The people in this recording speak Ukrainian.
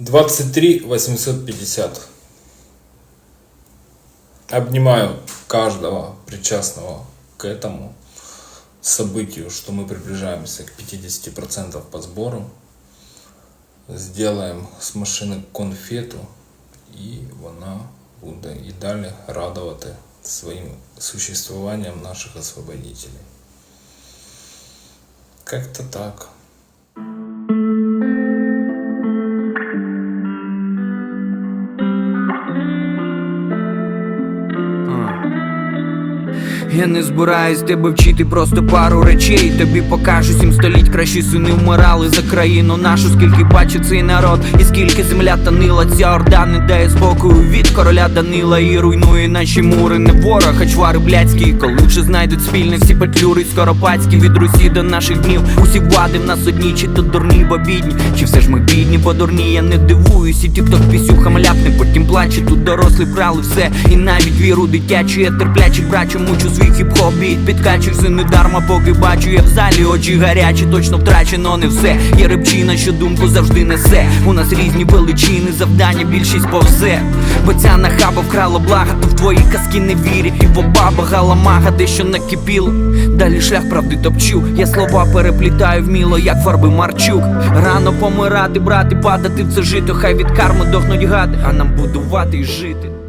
23 850. Обнимаю каждого причастного к этому событию, что мы приближаемся к 50% по сбору. Сделаем з машини конфету, і вона буде і далі радувати своїм существуванням наших освободителей. Как-то так. Я не збираюсь тебе вчити просто пару речей. Тобі покажу сім століть, кращі сини вмирали за країну нашу, скільки бачить цей народ, і скільки земля танила, ця орда не дає спокою від короля Данила і руйнує наші мури, не ворог, а чвари блядські, коли вже знайдуть спільне всі петлюри скоропадські. Від Русі до наших днів. Усі влади в нас одні, чи то дурні, бо бідні, чи все ж ми бідні, бо дурні, я не дивуюсь, і ті, хто пісюхам ляпне, плаче, тут дорослі брали все, і навіть віру дитячу, я терплячий брачу, мучу свій хіп-хоп біт підкачуй все не дарма, поки бачу, я в залі очі гарячі, точно втрачено не все. Є репчина, що думку завжди несе. У нас різні величини, завдання більшість повзе. Бо ця нахаба вкрала блага, то в твої казки не вірі І баба галамага, дещо накипіло. Далі шлях правди топчу. Я слова переплітаю вміло, як фарби Марчук. Рано помирати, брати, падати в це жито. Хай від карми дохнуть гади, а нам будувати і жити.